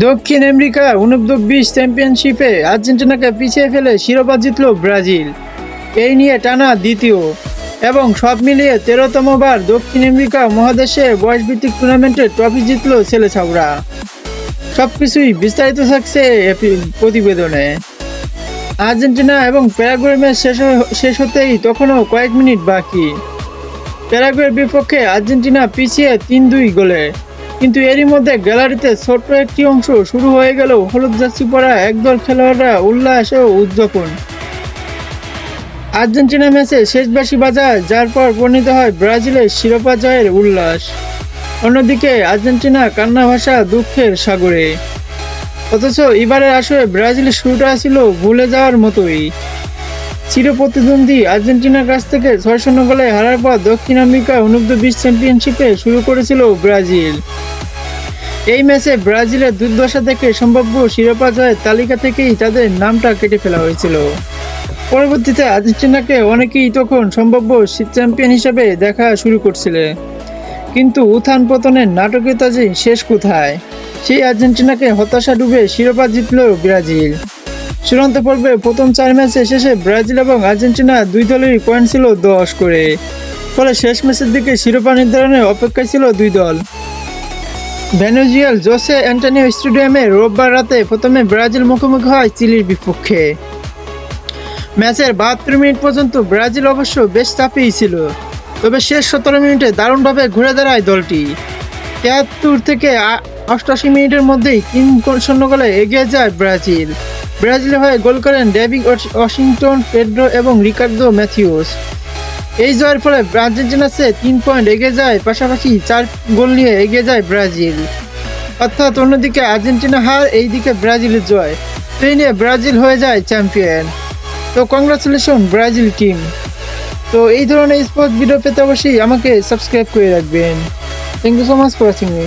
দক্ষিণ আমেরিকা উনব্বই বিশ চ্যাম্পিয়নশিপে আর্জেন্টিনাকে পিছিয়ে ফেলে শিরোপা জিতল ব্রাজিল। এই নিয়ে টানা দ্বিতীয় এবং সব মিলিয়ে তেরোতম বার দক্ষিণ আমেরিকা মহাদেশে বয়সভিত্তিক টুর্নামেন্টে ট্রফি জিতল ছেলে ছাউরা। সব কিছুই বিস্তারিত থাকছে প্রতিবেদনে। আর্জেন্টিনা এবং প্যারাগুয়ে ম্যাচ শেষ শেষ হতেই তখনও কয়েক মিনিট বাকি। প্যারাগুয়ের বিপক্ষে আর্জেন্টিনা পিছিয়ে তিন দুই গোলে। কিন্তু এরই মধ্যে গ্যালারিতে ছোট্ট একটি অংশ শুরু হয়ে গেল হলুদ জার্সি পরা একদল খেলোয়াড়রা উল্লাস ও উদযাপন। আর্জেন্টিনা ম্যাচে শেষ বাজায়, যার পর পরিণত হয় ব্রাজিলের শিরোপা জয়ের উল্লাস। অন্যদিকে আর্জেন্টিনা কান্না ভাষা দুঃখের সাগরে। অথচ এবারের আসরে ব্রাজিলের শুরুটা ছিল ভুলে যাওয়ার মতোই। চির প্রতিদ্বন্দ্বী আর্জেন্টিনার কাছ থেকে ছয় শূন্য গোলে হারার পর দক্ষিণ আমেরিকা অনূর্ধ্ব বিশ চ্যাম্পিয়নশিপে শুরু করেছিল ব্রাজিল। এই ম্যাচে ব্রাজিলের দুর্দশা থেকে সম্ভাব্য শিরোপা জয়ের তালিকা থেকেই তাদের নামটা কেটে ফেলা হয়েছিল। পরবর্তীতে আর্জেন্টিনাকে অনেকেই তখন সম্ভাব্য চ্যাম্পিয়ন হিসেবে দেখা শুরু করছিল। কিন্তু উত্থান পতনের নাটকীয়তা যে শেষ কোথায়? সেই আর্জেন্টিনাকে হতাশা ডুবে শিরোপা জিতল ব্রাজিল। চূড়ান্ত পর্বে প্রথম চার ম্যাচে শেষে ব্রাজিল এবং আর্জেন্টিনা দুই দলেরই পয়েন্ট ছিল দশ করে। ফলে শেষ ম্যাচের দিকে শিরোপা নির্ধারণের অপেক্ষায় ছিল দুই দল। ভেনেজুয়েল জোসে অ্যান্টনিও স্টেডিয়ামে রোববার রাতে প্রথমে ব্রাজিল মুখোমুখি হয় চিলির বিপক্ষে। ম্যাচের বাহাত্তর মিনিট পর্যন্ত ব্রাজিল অবশ্য বেশ চাপেই ছিল। তবে শেষ সতেরো মিনিটে দারুণভাবে ঘুরে দাঁড়ায় দলটি। তিয়াত্তর থেকে অষ্টাশি মিনিটের মধ্যেই তিন শূন্য গোলে এগিয়ে যায় ব্রাজিল। ব্রাজিলের হয়ে গোল করেন ডেভিড ওয়াশিংটন, পেড্রো এবং রিকার্ডো ম্যাথিউস। এই জয়ের ফলে আর্জেন্টিনা সে তিন পয়েন্ট এগিয়ে যায়, পাশাপাশি চার গোল নিয়ে এগিয়ে যায় ব্রাজিল। অর্থাৎ অন্যদিকে আর্জেন্টিনা হার, এইদিকে ব্রাজিলের জয়। এই নিয়ে ব্রাজিল হয়ে যায় চ্যাম্পিয়ন। তো কংগ্রাচুলেশন ব্রাজিল টিম। তো এই ধরনের স্পোর্টস ভিডিও পেতে অবশ্যই আমাকে সাবস্ক্রাইব করে রাখবেন। Thank you so much for watching me